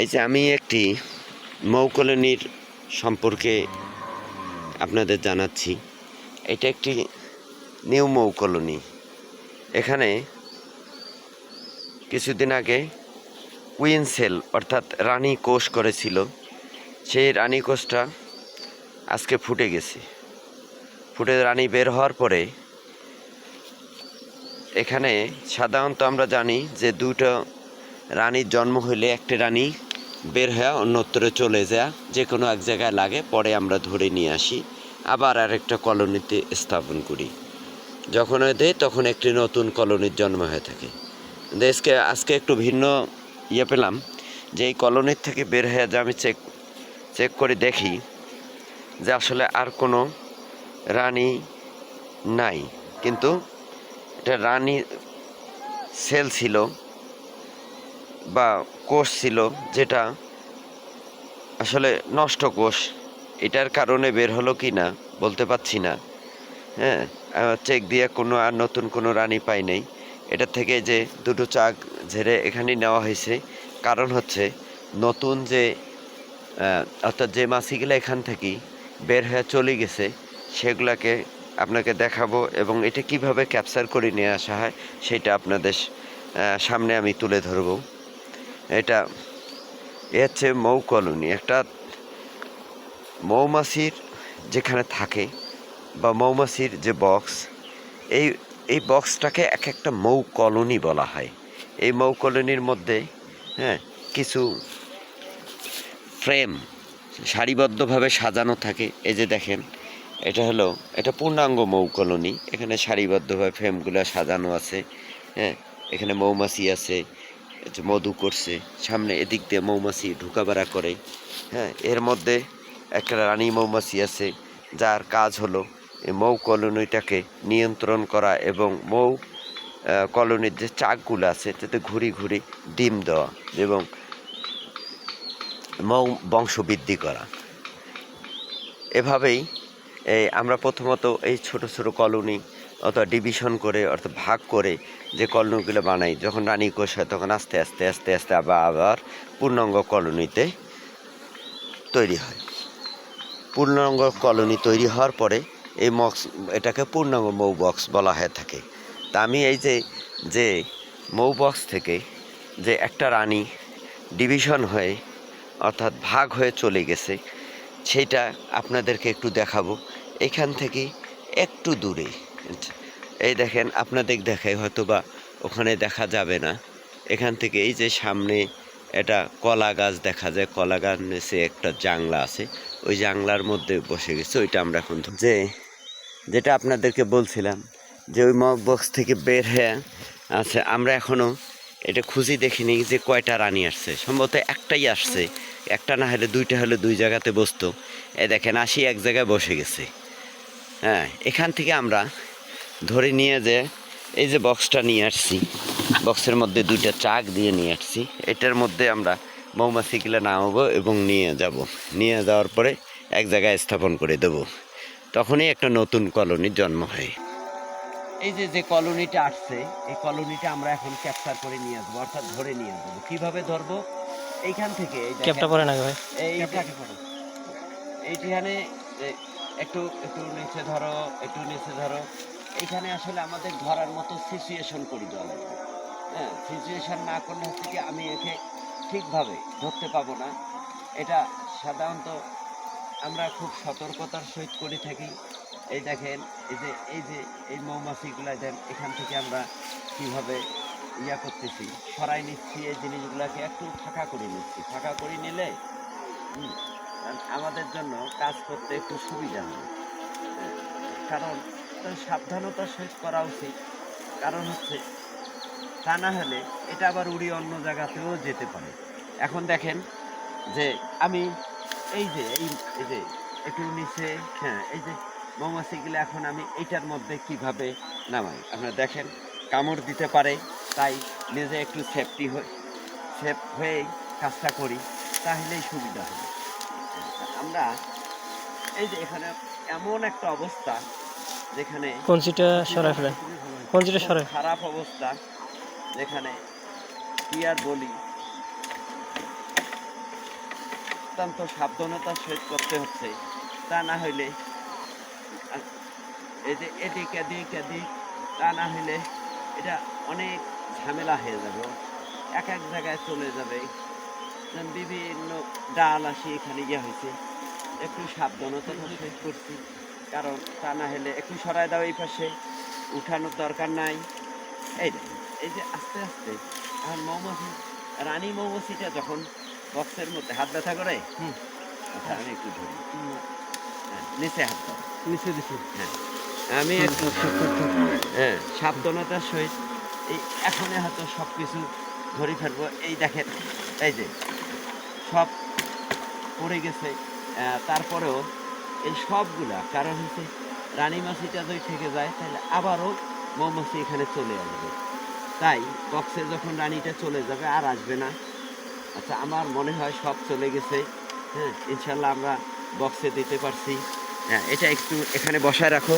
এই যে আমি একটি মৌকলনির সম্পর্কে আপনাদের জানাচ্ছি। এটা একটি নিউ মৌ কলোনি এখানে কিছুদিন আগে কুইন সেল অর্থাৎ রানী কোষ করেছিল। সেই রানী কোষটা আজকে ফুটে গেছে। ফুটে রানী বের হওয়ার পরে এখানে সাধারণত আমরা জানি যে দুটো রানীর জন্ম হইলে একটি রানী বের হয়ে অন্যত্র চলে যায় যে কোনো এক জায়গায় লাগে, পরে আমরা ধরে নিয়ে আসি। আবার আরেকটা কলোনিতে স্থাপন করি। যখন দেয় তখন একটি নতুন কলোনির জন্ম হয়ে থাকে। দেশকে আজকে একটু ভিন্ন ইয়ে পেলাম, যে এই কলোনির থেকে বের হয়ে যে আমি চেক চেক করে দেখি যে আসলে আর কোনো রানী নাই। কিন্তু এটা রানী সেল ছিল। বা কোষ ছিল যেটা আসলে নষ্ট কোষ, এটার কারণে বের হলো কি না বলতে পারছি না। হ্যাঁ চেক দিয়ে কোনো আর নতুন কোনো রানী পাই নাই। এটা থেকে যে দুটো চাক ঝেড়ে এখানে নেওয়া হয়েছে। কারণ হচ্ছে নতুন যে অর্থাৎ যে মাছিগুলো এখান থেকে বের হয়ে চলে গেছে, সেগুলাকে আপনাকে দেখাবো এবং এটা কীভাবে ক্যাপচার করে নিয়ে আসা হয়, সেটা আপনাদের সামনে আমি তুলে ধরবো। এটা এ হচ্ছে মৌ কলোনি, একটা মৌমাছির যেখানে থাকে বা মৌমাছির যে বক্স এই এই বক্সটাকে এক একটা মৌ কলোনি বলা হয়। এই মৌ কলোনির মধ্যে হ্যাঁ কিছু ফ্রেম সারিবদ্ধভাবে সাজানো থাকে। এই যে দেখেন, এটা হলো, এটা পূর্ণাঙ্গ মৌ কলোনি। এখানে সারিবদ্ধভাবে ফ্রেমগুলো সাজানো আছে হ্যাঁ এখানে মৌমাছি আছে মধু করছে, সামনে এদিক দিয়ে মৌমাছি ঢুকাবেড়া করে। হ্যাঁ এর মধ্যে একটা রানী মৌমাছি আছে, যার কাজ হলো মৌ কলোনিটাকে নিয়ন্ত্রণ করা এবং মৌ কলোনির যে চাকগুলো আছে, তাতে ঘুরি ঘুরি ডিম দেওয়া এবং মৌ বংশ বৃদ্ধি করা। এভাবেই আমরা প্রথমত এই ছোট ছোট কলোনি অথবা ডিভিশন করে, অর্থাৎ ভাগ করে যে কলোনিগুলো বানাই, যখন রানী কোষ হয় তখন আস্তে আস্তে আস্তে আস্তে আবার আবার পূর্ণাঙ্গ কলোনিতে তৈরি হয়। পূর্ণাঙ্গ কলোনি তৈরি হওয়ার পরে এই মক্স, এটাকে পূর্ণাঙ্গ মৌ বক্স বলা হয়ে থাকে। তা আমি এই যে যে মৌ বক্স থেকে যে একটা রানী ডিভিশন হয়ে, অর্থাৎ ভাগ হয়ে চলে গেছে সেইটা আপনাদেরকে একটু দেখাবো। এখান থেকে একটু দূরে। এই দেখেন, আপনাদের দেখাই হয়তো বা ওখানে দেখা যাবে না। এখান থেকে এই যে সামনে এটা কলা গাছ দেখা যায়, কলা গাছ নিচে একটা জাংলা আছে। ওই জাংলার মধ্যে বসে গেছে, ওইটা আমরা এখন যে যেটা আপনাদেরকে বলছিলাম যে ওই মগ বক্স থেকে বের হয়ে আছে, আমরা এখনও এটা খুঁজি দেখিনি যে কয়টা রানী আসছে। সম্ভবত একটাই আসছে, একটা না হলে দুইটা হলে দুই জায়গাতে বসতো। এ দেখেন আসি এক জায়গায় বসে গেছে। হ্যাঁ এখান থেকে আমরা ধরে নিয়ে যে এই যে বক্সটা নিয়ে আসছি বক্সের মধ্যে দুইটা চাক দিয়ে নিয়ে আসছি। এটার মধ্যে আমরা মৌমাছিগুলো নামাবো এবং নিয়ে যাব। নিয়ে যাওয়ার পরে এক জায়গায় স্থাপন করে দেব। তখনই একটা নতুন কলোনির জন্ম হয়। এই যে যে কলোনিটা আসছে এই কলোনিটা আমরা এখন ক্যাপচার করে নিয়ে আসব অর্থাৎ ধরে নিয়ে আসব। কীভাবে ধরবো? এইখান থেকে ক্যাপটা পরে নাকি ভাই। এই এইখানে একটু একটু নিচে ধরো একটু নিচে ধরো। এইখানে আসলে আমাদের ধরার মতো সিচুয়েশন করে লাগবে হ্যাঁ সিচুয়েশন না করলে হচ্ছে কি আমি একে ঠিকভাবে ধরতে পাবো না। এটা সাধারণত আমরা খুব সতর্কতার সহিত করে থাকি। এই দেখেন এই যে এই যে এই মৌমাছিগুলা দেন এখান থেকে আমরা কীভাবে ইয়া করতেছি সরাই নিচ্ছি এই জিনিসগুলোকে একটু ফাঁকা করে নিচ্ছি। ফাঁকা করে নিলে আমাদের জন্য কাজ করতে একটু সুবিধা হবে। হ্যাঁ, কারণ তো সাবধানতার সহিত করা উচিত। কারণ হচ্ছে, তা না হলে এটা আবার উড়ি অন্য জায়গাতেও যেতে পারে। এখন দেখেন যে আমি এই যে, এই এই যে, একটু নিচে হ্যাঁ এই যে মৌমাছিগুলো এখন আমি এইটার মধ্যে কীভাবে নামাই? আপনারা দেখেন, কামড় দিতে পারে, তাই নিজে একটু সেফটি হয়ে সেফ হয়েই কাজটা করি, তাহলেই সুবিধা হবে। আমরা এই যে এখানে এমন একটা অবস্থা কঞ্চিটা সরাই ফেলেন। কঞ্চিটা সরাই। খারাপ অবস্থা যেখানে কি আর বলি? অত্যন্ত সাবধানতার সহিত করতে হচ্ছে। তা না হইলে এই যে এদিক এদিক এদিক তা না হইলে এটা অনেক ঝামেলা হয়ে যাবে। এক এক জায়গায় চলে যাবে। বিভিন্ন ডাল আসি এখানে ইয়ে হয়েছে। একটু সাবধানতার সহিত করছি। কারণ তা না হলে একটু সরাই দাও এই পাশে। উঠানোর দরকার নাই। এই এই যে আস্তে আস্তে আর মৌমাছি রানী মৌমাছিটা যখন বক্সের মধ্যে হাত ব্যথা করে হুম। আমি একটু ধরি। হ্যাঁ, নিচে হাত দাও। নিচে দিছি আমি একটু হ্যাঁ সাবধানতার সহিত এই এখনই হয়তো সব কিছু ধরে ফেলব। এই দেখেন এই যে সব পড়ে গেছে। তারপরেও এই সবগুলা, কারণ হচ্ছে রানী মাছিটা যদি থেকে যায়, তাহলে আবারও মৌমাছি এখানে চলে আসবে। তাই বক্সে যখন রানীটা চলে যাবে, আর আসবে না। আচ্ছা আমার মনে হয় সব চলে গেছে। হ্যাঁ ইনশাল্লাহ আমরা বক্সে দিতে পারছি। হ্যাঁ এটা একটু এখানে বসায় রাখো,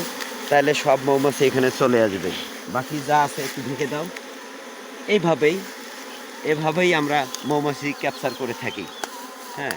তাহলে সব মৌমাছি এখানে চলে আসবে। বাকি যা আছে একটু ঢেকে দাও। এইভাবেই এভাবেই আমরা মৌমাছি ক্যাপচার করে থাকি। হ্যাঁ।